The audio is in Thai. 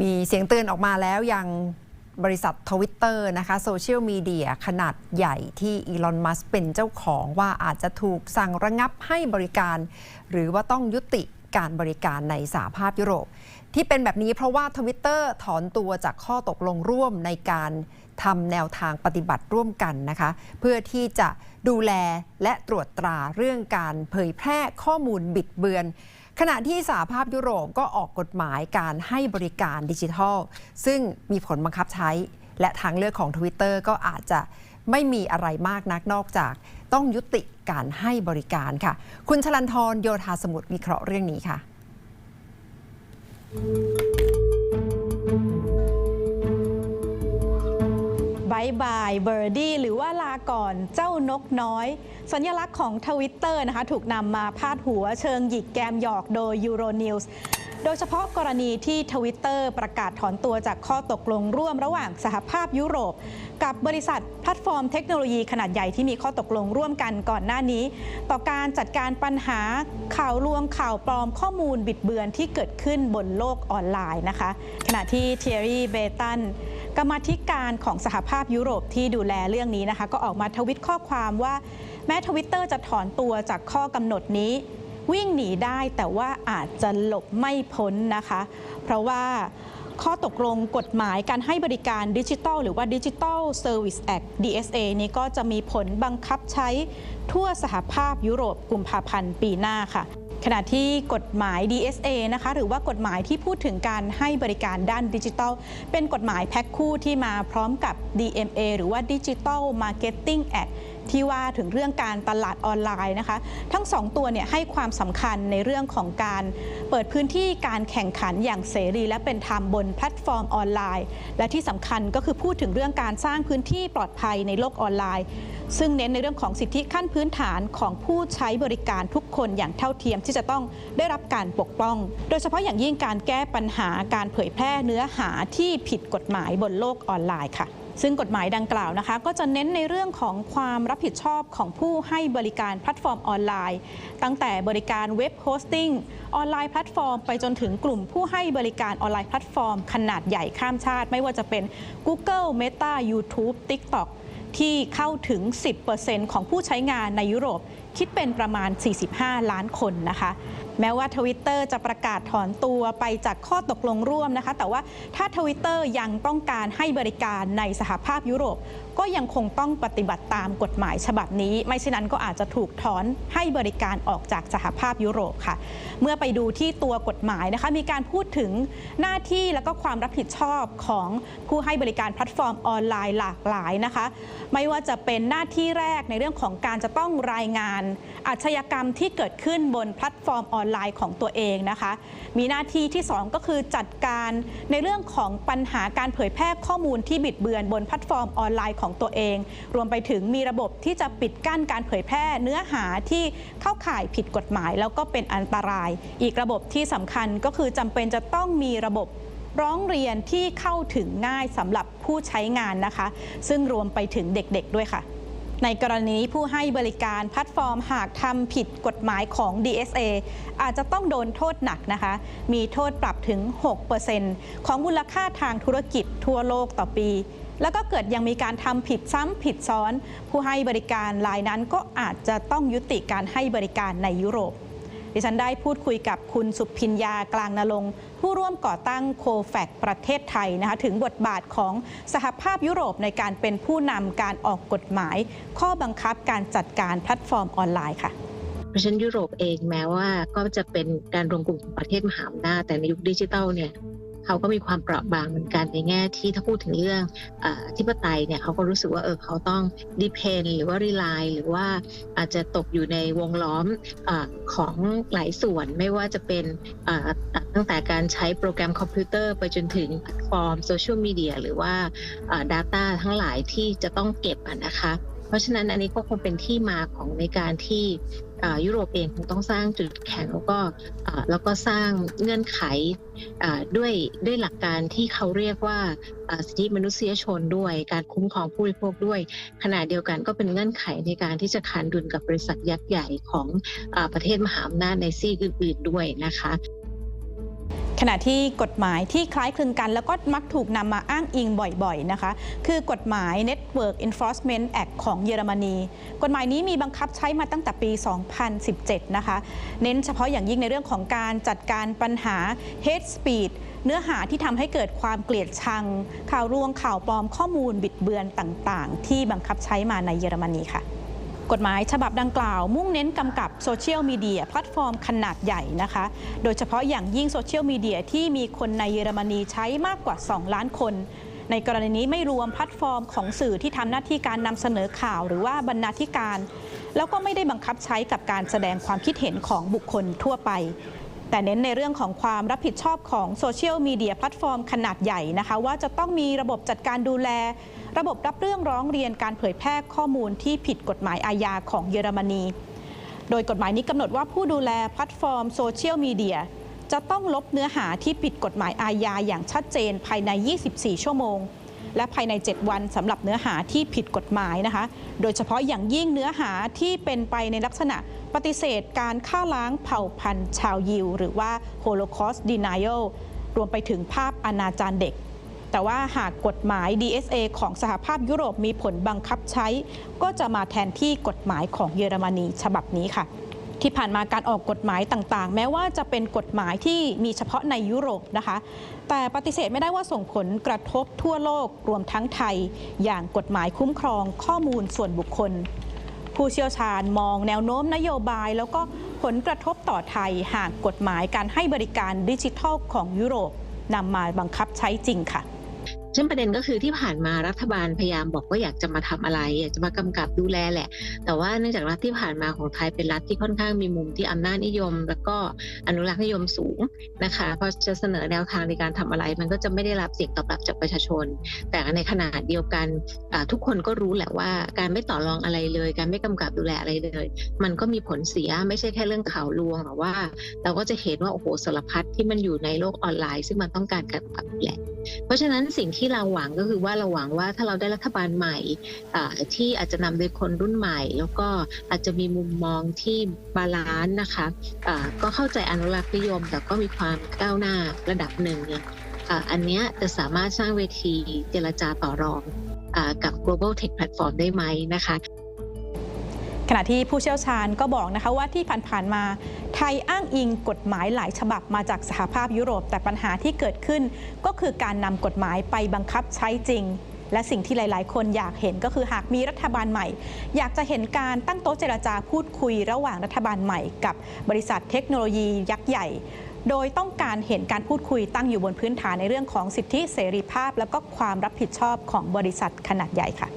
มีเสียงเตือนออกมาแล้วยังบริษัททวิตเตอร์นะคะโซเชียลมีเดียขนาดใหญ่ที่อีลอนมัสเป็นเจ้าของว่าอาจจะถูกสั่งระงับให้บริการ หรือว่าต้องยุติการบริการในสหภาพยุโรป ที่เป็นแบบนี้เพราะว่าทวิตเตอร์ถอนตัวจากข้อตกลงร่วมในการทำแนวทางปฏิบัติร่วมกันนะคะ เพื่อที่จะดูแลและตรวจตราเรื่องการเผยแพร่ข้อมูลบิดเบือน ขณะที่สหภาพยุโรปก็ออกกฎหมายการให้บริการดิจิทัล ซึ่งมีผลบังคับใช้ และทางเลือกของ Twitter ก็อาจจะไม่มีอะไรมากนักนอกจากต้องยุติการให้บริการค่ะ คุณชลันทรโยธาสมุทรวิเคราะห์เรื่องนี้ค่ะ บายบายเบอร์ดี้หรือว่าลา ก่อนเจ้านกน้อย สัญลักษณ์ของทวิตเตอร์นะคะถูกนำมาพาดหัวเชิงหยิกแกมหยอกโดย Euronews โดยเฉพาะกรณีที่ทวิตเตอร์ประกาศถอนตัวจากข้อตกลงร่วมระหว่างสหภาพยุโรป กับบริษัทแพลตฟอร์มเทคโนโลยีขนาดใหญ่ที่มีข้อตกลงร่วมกันก่อนหน้านี้ ต่อการจัดการปัญหาข่าวลวงข่าวปลอมข้อมูลบิดเบือนที่เกิดขึ้นบนโลกออนไลน์นะคะ ขณะที่เทียรี่เบตัน กรรมธิการของสหภาพยุโรปที่ดูแลเรื่องนี้นะคะ ก็ออกมาทวิตข้อความว่า แม้ทวิตเตอร์จะถอนตัวจากข้อกำหนดนี้ วิ่งหนีได้แต่ว่าอาจจะหลบไม่พ้นนะคะ เพราะว่าข้อตกลงกฎหมายการให้บริการดิจิทัล หรือว่า Digital Service Act DSA นี้ก็จะมีผลบังคับใช้ทั่วสหภาพยุโรปกุมภาพันธ์ปีหน้าค่ะ ขณะที่กฎหมาย DSA นะคะหรือว่ากฎหมายที่พูดถึงการให้บริการด้านดิจิทัล เป็นกฎหมายแพ็คคู่ที่มาพร้อมกับ DMA หรือว่า Digital Marketing Act ที่ว่าถึงเรื่องการตลาดออนไลน์นะคะ ทั้งสองตัวเนี่ยให้ความสำคัญในเรื่องของการเปิดพื้นที่การแข่งขันอย่างเสรี และเป็นธรรมบนแพลตฟอร์มออนไลน์ และที่สำคัญก็คือพูดถึงเรื่องการสร้างพื้นที่ปลอดภัยในโลกออนไลน์ ซึ่งเน้นในเรื่องของสิทธิขั้นพื้นฐานของผู้ใช้บริการทุกคนอย่างเท่าเทียมที่จะต้องได้รับการปกป้อง โดยเฉพาะอย่างยิ่งการแก้ปัญหาการเผยแพร่เนื้อหาที่ผิดกฎหมายบนโลกออนไลน์ค่ะ ซึ่งกฎหมายดังกล่าวนะคะ ก็จะเน้นในเรื่องของความรับผิดชอบของผู้ให้บริการแพลตฟอร์มออนไลน์ ตั้งแต่บริการเว็บโฮสติ้งออนไลน์แพลตฟอร์มไปจนถึงกลุ่มผู้ให้บริการออนไลน์แพลตฟอร์ม ขนาดใหญ่ข้ามชาติ ไม่ว่าจะเป็น Google Meta YouTube TikTok ที่เข้าถึง 10%ของผู้ใช้งานในยุโรป คิดเป็นประมาณ 45 ล้านคนนะคะ แม้ว่าทวิตเตอร์จะประกาศถอนตัวไปจากข้อตกลงร่วมนะคะ แต่ว่าถ้าทวิตเตอร์ยังต้องการให้บริการในสหภาพยุโรป ก็ยังคงต้องปฏิบัติตามกฎหมายฉบับนี้ ไม่เช่นนั้นก็อาจจะถูกถอนให้บริการออกจากสหภาพยุโรปค่ะ เมื่อไปดูที่ตัวกฎหมายนะคะมีการพูดถึงหน้าที่และก็ความรับผิดชอบของผู้ให้บริการแพลตฟอร์มออนไลน์หลากหลายนะคะ ไม่ว่าจะเป็นหน้าที่แรกในเรื่องของการจะต้องรายงาน อาชญากรรมที่เกิดขึ้นบนแพลตฟอร์มออนไลน์ของตัวเองนะคะ มีหน้าที่ที่ 2 ก็คือจัดการในเรื่องของปัญหาการเผยแพร่ข้อมูลที่บิดเบือนบนแพลตฟอร์มออนไลน์ของตัวเอง รวมไปถึงมีระบบที่จะปิดกั้นการเผยแพร่เนื้อหาที่เข้าข่ายผิดกฎหมาย แล้วก็เป็นอันตราย อีกระบบที่สำคัญก็คือจำเป็นจะต้องมีระบบร้องเรียนที่เข้าถึงง่ายสำหรับผู้ใช้งานนะคะ ซึ่งรวมไปถึงเด็กๆด้วยค่ะในกรณีผู้ให้บริการแพลตฟอร์มหากทำผิดกฎหมายของ DSA อาจจะต้องโดนโทษหนักนะคะ มีโทษปรับถึง 6%ของมูลค่าทางธุรกิจทั่วโลกต่อปี แล้วก็เกิดยังมีการทำผิดซ้ำผิดซ้อน ผู้ให้บริการรายนั้นก็อาจจะต้องยุติการให้บริการในยุโรป ดิฉันได้พูดคุยกับคุณสุพิญญากลางนรงผู้ร่วมก่อตั้งโคแฟกประเทศไทยนะคะถึงบทบาทของสหภาพยุโรปในการเป็นผู้นำการออกกฎหมาย ข้อบังคับการจัดการแพลตฟอร์มออนไลน์ค่ะเพราะฉะนั้นยุโรปเองแม้ว่าก็จะเป็นการรวมกลุ่มของประเทศมหาอำนาจแต่ในยุคดิจิทัลเนี่ย เขาก็มีความเปราะบางเหมือนกันในแง่ที่ถ้าพูดถึงเรื่องอธิปไตยเนี่ยเขาก็รู้สึกว่าเออเขาต้องดิเพนหรือว่า rely หรือว่าอาจจะตกอยู่ในวงล้อมอของหลายส่วนไม่ว่าจะเป็นตั้งแต่การใช้โปรแกรมคอมพิวเตอร์ไปจนถึงแพลตฟอร์มโซเชียลมีเดียหรือว่า Data ทั้งหลายที่จะต้องเก็บนะคะ เพราะฉะนั้นอันนี้ก็คงเป็นที่มาของในการที่ ยุโรปเองคงต้องสร้างจุดแข็งแล้วก็แล้วก็สร้างเงื่อนไขด้วยด้วยหลักการที่เขาเรียกว่าสิทธิมนุษยชนด้วย การคุ้มครองผู้บริโภคด้วยขณะเดียวกันก็เป็นเงื่อนไขในการที่จะขานดุลกับบริษัทยักษ์ใหญ่ของประเทศมหาอำนาจในซีกอื่นๆด้วยนะคะ ขณะที่กฎหมายที่คล้ายคลึงกัน แล้วก็มักถูกนำมาอ้างอิงบ่อยๆนะคะ คือกฎหมาย Network Enforcement Act ของเยอรมนี กฎหมายนี้มีบังคับใช้มาตั้งแต่ปี 2017 นะคะ เน้นเฉพาะอย่างยิ่งในเรื่องของการจัดการปัญหา hate speech เนื้อหาที่ทำให้เกิดความเกลียดชัง ข่าวรวงข่าวปลอมข้อมูลบิดเบือนต่างๆ ที่บังคับใช้มาในเยอรมนีค่ะ กฎหมายฉบับดังกล่าว มุ่งเน้นกำกับโซเชียลมีเดียแพลตฟอร์มขนาดใหญ่นะคะ โดยเฉพาะอย่างยิ่งโซเชียลมีเดียที่มีคนในเยอรมนีใช้มากกว่า 2 ล้านคน ในกรณีนี้ไม่รวมแพลตฟอร์มของสื่อที่ทำหน้าที่การนำเสนอข่าวหรือว่าบรรณาธิการ แล้วก็ไม่ได้บังคับใช้กับการแสดงความคิดเห็นของบุคคลทั่วไปแต่เน้นในเรื่องของความรับผิดชอบของโซเชียลมีเดียแพลตฟอร์มขนาดใหญ่นะคะ ว่าจะต้องมีระบบจัดการดูแล ระบบรับเรื่องร้องเรียนการเผยแพร่ข้อมูลที่ผิดกฎหมายอาญาของเยอรมนี โดยกฎหมายนี้กำหนดว่าผู้ดูแลแพลตฟอร์มโซเชียลมีเดียจะต้องลบเนื้อหาที่ผิดกฎหมายอาญาอย่างชัดเจนภายใน 24 ชั่วโมง และภายใน 7 วันสำหรับเนื้อหาที่ผิดกฎหมายนะคะ โดยเฉพาะอย่างยิ่งเนื้อหาที่เป็นไปในลักษณะปฏิเสธการฆ่าล้างเผ่าพันธุ์ชาวยิว หรือว่า Holocaust Denial รวมไปถึงภาพอนาจารเด็ก แต่ว่าหากกฎหมาย DSA ของสหภาพยุโรปมีผลบังคับใช้ ก็จะมาแทนที่กฎหมายของเยอรมนีฉบับนี้ค่ะ ที่ผ่านมาการออกกฎหมายต่างๆ แม้ว่าจะเป็นกฎหมายที่มีเฉพาะในยุโรปนะคะ แต่ปฏิเสธไม่ได้ว่าส่งผลกระทบทั่วโลกรวมทั้งไทย อย่างกฎหมายคุ้มครองข้อมูลส่วนบุคคลผู้เชี่ยวชาญมองแนวโน้มนโยบาย แล้วก็ผลกระทบต่อไทยหากกฎหมายการให้บริการดิจิทัลของยุโรปนำมาบังคับใช้จริงค่ะ ซึ่งประเด็นก็คือที่ผ่านมารัฐบาลพยายามบอกว่าอยากจะมาทำอะไร อยากจะมากำกับดูแลแหละ แต่ว่าเนื่องจากรัฐที่ผ่านมาของไทยเป็นรัฐที่ค่อนข้างมีมุมที่อำนาจนิยม แล้วก็อนุรักษ์นิยมสูงนะคะพอจะเสนอแนวทางในการทำอะไร มันก็จะไม่ได้รับเสียงตอบรับจากประชาชน แต่ในขณะเดียวกันทุกคนก็รู้แหละว่าการไม่ต่อรองอะไรเลย การไม่กำกับดูแลอะไรเลย มันก็มีผลเสียไม่ใช่แค่เรื่องข่าวลวงหรอกว่า เราก็จะเห็นว่าโอ้โหสารพัดที่มันอยู่ในโลกออนไลน์ ซึ่งมันต้องการการกำกับดูแล เพราะฉะนั้นสิ่งที่เราหวังก็คือว่าเราหวังว่าถ้าเราได้รัฐบาลใหม่ที่อาจจะนำโดยคนรุ่นใหม่ แล้วก็อาจจะมีมุมมองที่บาลานซ์นะคะอ่าก็เข้าใจอนุรักษ์นิยม แต่ก็มีความก้าวหน้าระดับหนึ่งเนี่ยอันนี้จะสามารถสร้างเวทีเจรจาต่อรองอกับ global tech platform ได้ไหมนะคะ ขณะที่ผู้เชี่ยวชาญก็บอกนะคะว่าที่ผ่านๆมา ไทยอ้างอิงกฎหมายหลายฉบับมาจากสหภาพยุโรป แต่ปัญหาที่เกิดขึ้น ก็คือการนำกฎหมายไปบังคับใช้จริง และสิ่งที่หลาย ๆ คนอยากเห็นก็คือหากมีรัฐบาลใหม่ อยากจะเห็นการตั้งโต๊ะเจรจาพูดคุยระหว่างรัฐบาลใหม่ กับบริษัทเทคโนโลยียักษ์ใหญ่ โดยต้องการเห็นการพูดคุยตั้งอยู่บนพื้นฐานในเรื่องของสิทธิเสรีภาพ และก็ความรับผิดชอบของบริษัทขนาดใหญ่ค่ะ